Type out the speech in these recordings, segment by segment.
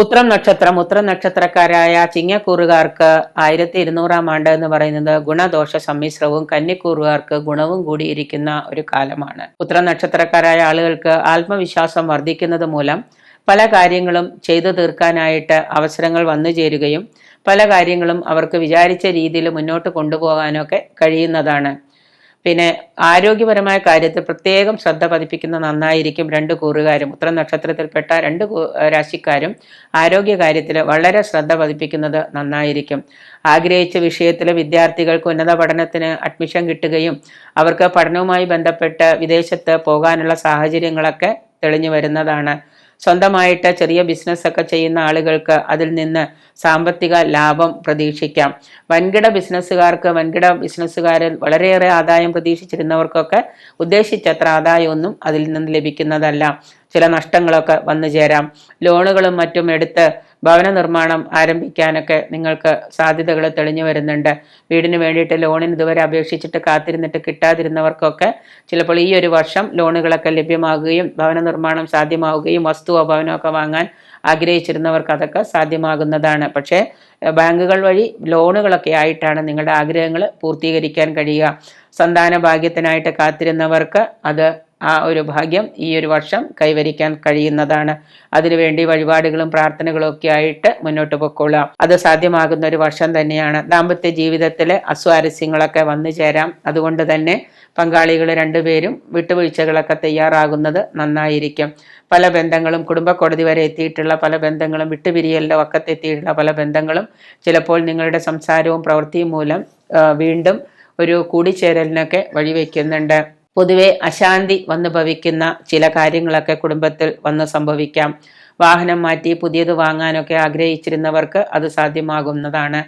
ഉത്രം നക്ഷത്രം ഉത്രം നക്ഷത്രക്കാരായ ചിങ്ങക്കൂറുകാർക്ക് ആയിരത്തി ഇരുന്നൂറാം ആണ്ട് എന്ന് പറയുന്നത് ഗുണദോഷ സമ്മിശ്രവും കന്നിക്കൂറുകാർക്ക് ഗുണവും കൂടിയിരിക്കുന്ന ഒരു കാലമാണ്. ഉത്രം നക്ഷത്രക്കാരായ ആളുകൾക്ക് ആത്മവിശ്വാസം വർദ്ധിക്കുന്നത് മൂലം പല കാര്യങ്ങളും ചെയ്തു തീർക്കാനായിട്ട് അവസരങ്ങൾ വന്നു ചേരുകയും പല കാര്യങ്ങളും അവർക്ക് വിചാരിച്ച രീതിയിൽ മുന്നോട്ട് കൊണ്ടുപോകാനൊക്കെ കഴിയുന്നതാണ്. പിന്നെ ആരോഗ്യപരമായ കാര്യത്തിൽ പ്രത്യേകം ശ്രദ്ധ പതിപ്പിക്കുന്ന നന്നായിരിക്കും രണ്ട് കൂറുകാരും. ഉത്തര നക്ഷത്രത്തിൽപ്പെട്ട രണ്ട് രാശിക്കാരും ആരോഗ്യ കാര്യത്തിൽ വളരെ ശ്രദ്ധ പതിപ്പിക്കുന്നത് നന്നായിരിക്കും. ആഗ്രഹിച്ച വിഷയത്തിൽ വിദ്യാർത്ഥികൾക്ക് ഉന്നത പഠനത്തിന് അഡ്മിഷൻ കിട്ടുകയും അവർക്ക് പഠനവുമായി ബന്ധപ്പെട്ട് വിദേശത്ത് പോകാനുള്ള സാഹചര്യങ്ങളൊക്കെ തെളിഞ്ഞു വരുന്നതാണ്. സ്വന്തമായിട്ട് ചെറിയ ബിസിനസ്സൊക്കെ ചെയ്യുന്ന ആളുകൾക്ക് അതിൽ നിന്ന് സാമ്പത്തിക ലാഭം പ്രതീക്ഷിക്കാം. വൻകിട ബിസിനസ്സുകാർക്ക് വൻകിട ബിസിനസ്സുകാരിൽ വളരെയേറെ ആദായം പ്രതീക്ഷിച്ചിരുന്നവർക്കൊക്കെ ഉദ്ദേശിച്ചത്ര ആദായമൊന്നും അതിൽ നിന്ന് ലഭിക്കുന്നതല്ല. ചില നഷ്ടങ്ങളൊക്കെ വന്നു ചേരാം. ലോണുകളും മറ്റും എടുത്ത് ഭവന നിർമ്മാണം ആരംഭിക്കാനൊക്കെ നിങ്ങൾക്ക് സാധ്യതകൾ തെളിഞ്ഞു വരുന്നുണ്ട്. വീടിന് വേണ്ടിയിട്ട് ലോണിന് ഇതുവരെ അപേക്ഷിച്ചിട്ട് കാത്തിരുന്നിട്ട് കിട്ടാതിരുന്നവർക്കൊക്കെ ചിലപ്പോൾ ഈ ഒരു വർഷം ലോണുകളൊക്കെ ലഭ്യമാകുകയും ഭവന നിർമ്മാണം സാധ്യമാവുകയും വസ്തുവോ ഭവനമൊക്കെ വാങ്ങാൻ ആഗ്രഹിച്ചിരുന്നവർക്ക് അതൊക്കെ സാധ്യമാകുന്നതാണ്. പക്ഷേ ബാങ്കുകൾ വഴി ലോണുകളൊക്കെ ആയിട്ടാണ് നിങ്ങളുടെ ആഗ്രഹങ്ങൾ പൂർത്തീകരിക്കാൻ കഴിയുക. സന്താന ഭാഗ്യത്തിനായിട്ട് കാത്തിരുന്നവർക്ക് അത് ആ ഒരു ഭാഗ്യം ഈ ഒരു വർഷം കൈവരിക്കാൻ കഴിയുന്നതാണ്. അതിനുവേണ്ടി വഴിപാടുകളും പ്രാർത്ഥനകളും ഒക്കെ ആയിട്ട് മുന്നോട്ട് പൊക്കോളാം. അത് സാധ്യമാകുന്ന ഒരു വർഷം തന്നെയാണ്. ദാമ്പത്യ ജീവിതത്തിലെ അസ്വാരസ്യങ്ങളൊക്കെ വന്നു ചേരാം. അതുകൊണ്ട് തന്നെ പങ്കാളികൾ രണ്ടുപേരും വിട്ടുവീഴ്ചകളൊക്കെ തയ്യാറാകുന്നത് നന്നായിരിക്കും. പല ബന്ധങ്ങളും കുടുംബ കോടതി വരെ എത്തിയിട്ടുള്ള പല ബന്ധങ്ങളും വിട്ടുപിരിയലിന്റെ വക്കത്തെത്തിയിട്ടുള്ള പല ബന്ധങ്ങളും ചിലപ്പോൾ നിങ്ങളുടെ സംസാരവും പ്രവൃത്തിയും മൂലം വീണ്ടും ഒരു കൂടിച്ചേരലിനൊക്കെ വഴിവെക്കുന്നുണ്ട്. പൊതുവെ അശാന്തി വന്നു ഭവിക്കുന്ന ചില കാര്യങ്ങളൊക്കെ കുടുംബത്തിൽ വന്ന് സംഭവിക്കാം. വാഹനം മാറ്റി പുതിയത് വാങ്ങാനൊക്കെ ആഗ്രഹിച്ചിരുന്നവർക്ക് അത് സാധ്യമാകുന്നതാണ്.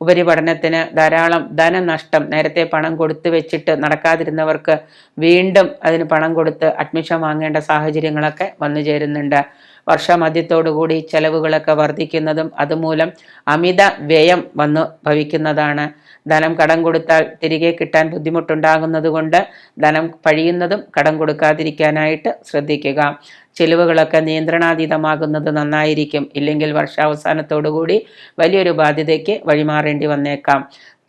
ഉപരിപഠനത്തിന് ധാരാളം ധനനഷ്ടം നേരത്തെ പണം കൊടുത്തു വെച്ചിട്ട് നടക്കാതിരുന്നവർക്ക് വീണ്ടും അതിന് പണം കൊടുത്ത് അഡ്മിഷൻ വാങ്ങേണ്ട സാഹചര്യങ്ങളൊക്കെ വന്നു ചേരുന്നുണ്ട്. വർഷമധ്യത്തോടുകൂടി ചെലവുകളൊക്കെ വർദ്ധിക്കുന്നതും അതുമൂലം അമിത വ്യയം വന്നു ഭവിക്കുന്നതാണ്. ധനം കടം കൊടുത്താൽ തിരികെ കിട്ടാൻ ബുദ്ധിമുട്ടുണ്ടാകുന്നത് കൊണ്ട് ധനം പഴിയുന്നതും കടം കൊടുക്കാതിരിക്കാനായിട്ട് ശ്രദ്ധിക്കുക. ചിലവുകളൊക്കെ നിയന്ത്രണാതീതമാകുന്നത് നന്നായിരിക്കും. ഇല്ലെങ്കിൽ വർഷാവസാനത്തോടുകൂടി വലിയൊരു ബാധ്യതയ്ക്ക് വഴിമാറേണ്ടി വന്നേക്കാം.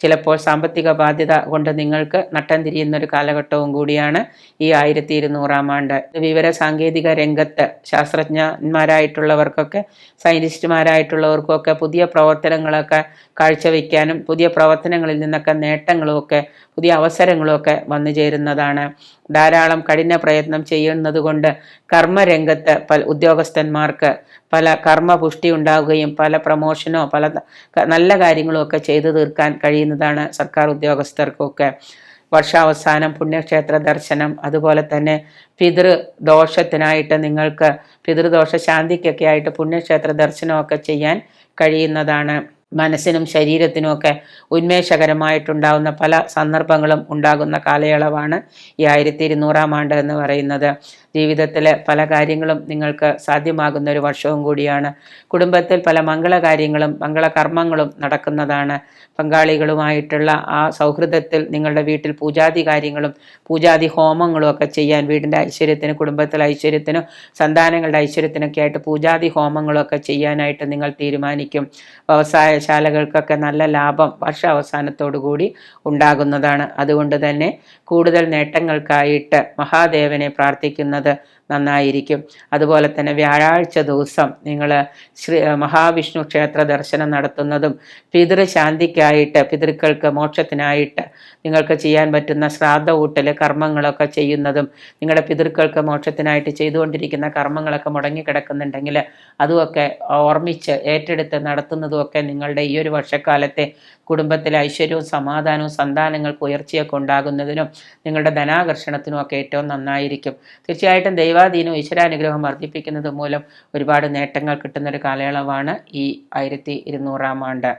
ചിലപ്പോൾ സാമ്പത്തിക ബാധ്യത കൊണ്ട് നിങ്ങൾക്ക് നട്ടം തിരിയുന്ന ഒരു കാലഘട്ടവും കൂടിയാണ് ഈ ആയിരത്തി ഇരുന്നൂറാം ആണ്ട് വിവര സാങ്കേതിക രംഗത്ത് ശാസ്ത്രജ്ഞന്മാരായിട്ടുള്ളവർക്കൊക്കെ സയന്റിസ്റ്റുമാരായിട്ടുള്ളവർക്കൊക്കെ പുതിയ പ്രവർത്തനങ്ങളൊക്കെ കാഴ്ചവെക്കാനും പുതിയ പ്രവർത്തനങ്ങളിൽ നിന്നൊക്കെ നേട്ടങ്ങളുമൊക്കെ പുതിയ അവസരങ്ങളുമൊക്കെ വന്നു ചേരുന്നതാണ്. ധാരാളം കഠിന പ്രയത്നം ചെയ്യുന്നത് കൊണ്ട് കർമ്മരംഗത്ത് പല ഉദ്യോഗസ്ഥന്മാർക്ക് പല കർമ്മപുഷ്ടി ഉണ്ടാവുകയും പല പ്രമോഷനോ പല നല്ല കാര്യങ്ങളോ ഒക്കെ ചെയ്തു തീർക്കാൻ കഴിയുന്നതാണ് സർക്കാർ ഉദ്യോഗസ്ഥർക്കൊക്കെ. വർഷാവസാനം പുണ്യക്ഷേത്ര ദർശനം അതുപോലെ തന്നെ പിതൃദോഷത്തിനായിട്ട് നിങ്ങൾക്ക് പിതൃദോഷ ശാന്തിക്കൊക്കെ ആയിട്ട് പുണ്യക്ഷേത്ര ദർശനമൊക്കെ ചെയ്യാൻ കഴിയുന്നതാണ്. മനസ്സിനും ശരീരത്തിനും ഒക്കെ ഉന്മേഷകരമായിട്ടുണ്ടാകുന്ന പല സന്ദർഭങ്ങളും ഉണ്ടാകുന്ന കാലയളവാണ് ഈ ആയിരത്തി ഇരുന്നൂറാം ആണ്ട് എന്ന് പറയുന്നത്. ജീവിതത്തിലെ പല കാര്യങ്ങളും നിങ്ങൾക്ക് സാധ്യമാകുന്ന ഒരു വർഷവും കൂടിയാണ്. കുടുംബത്തിൽ പല മംഗളകാര്യങ്ങളും മംഗളകർമ്മങ്ങളും നടക്കുന്നതാണ്. പങ്കാളികളുമായിട്ടുള്ള ആ സൗഹൃദത്തിൽ നിങ്ങളുടെ വീട്ടിൽ പൂജാതി കാര്യങ്ങളും പൂജാതി ഹോമങ്ങളും ഒക്കെ ചെയ്യാൻ വീടിന്റെ ഐശ്വര്യത്തിന് കുടുംബത്തിലെ ഐശ്വര്യത്തിനും സന്താനങ്ങളുടെ ഐശ്വര്യത്തിനൊക്കെ ആയിട്ട് പൂജാതി ഹോമങ്ങളൊക്കെ ചെയ്യാനായിട്ട് നിങ്ങൾ തീരുമാനിക്കും. വ്യവസായശാലകൾക്കൊക്കെ നല്ല ലാഭം വർഷ അവസാനത്തോടു കൂടി ഉണ്ടാകുന്നതാണ്. അതുകൊണ്ട് തന്നെ കൂടുതൽ നേട്ടങ്ങൾക്കായിട്ട് മഹാദേവനെ പ്രാർത്ഥിക്കുന്നത് നന്നായിരിക്കും. അതുപോലെ തന്നെ വ്യാഴാഴ്ച ദിവസം നിങ്ങൾ ശ്രീ മഹാവിഷ്ണു ക്ഷേത്ര ദർശനം നടത്തുന്നതും പിതൃശാന്തിക്കായിട്ട് പിതൃക്കൾക്ക് മോക്ഷത്തിനായിട്ട് നിങ്ങൾക്ക് ചെയ്യാൻ പറ്റുന്ന ശ്രാദ്ധ ഊട്ടൽ കർമ്മങ്ങളൊക്കെ ചെയ്യുന്നതും നിങ്ങളുടെ പിതൃക്കൾക്ക് മോക്ഷത്തിനായിട്ട് ചെയ്തുകൊണ്ടിരിക്കുന്ന കർമ്മങ്ങളൊക്കെ മുടങ്ങിക്കിടക്കുന്നുണ്ടെങ്കിൽ അതുമൊക്കെ ഓർമ്മിച്ച് ഏറ്റെടുത്ത് നടത്തുന്നതുമൊക്കെ നിങ്ങളുടെ ഈ ഒരു വർഷക്കാലത്തെ കുടുംബത്തിലെ ഐശ്വര്യവും സമാധാനവും സന്താനങ്ങൾക്ക് ഉയർച്ചയൊക്കെ ഉണ്ടാകുന്നതിനും നിങ്ങളുടെ ധനാകർഷണത്തിനും ഒക്കെ ഏറ്റവും നന്നായിരിക്കും. തീർച്ചയായിട്ടും ദൈവാധീനവും ഈശ്വരാനുഗ്രഹം വർദ്ധിപ്പിക്കുന്നത് മൂലം ഒരുപാട് നേട്ടങ്ങൾ കിട്ടുന്നൊരു കാലയളവാണ് ഈ ആയിരത്തി ഇരുന്നൂറാം ആണ്ട്.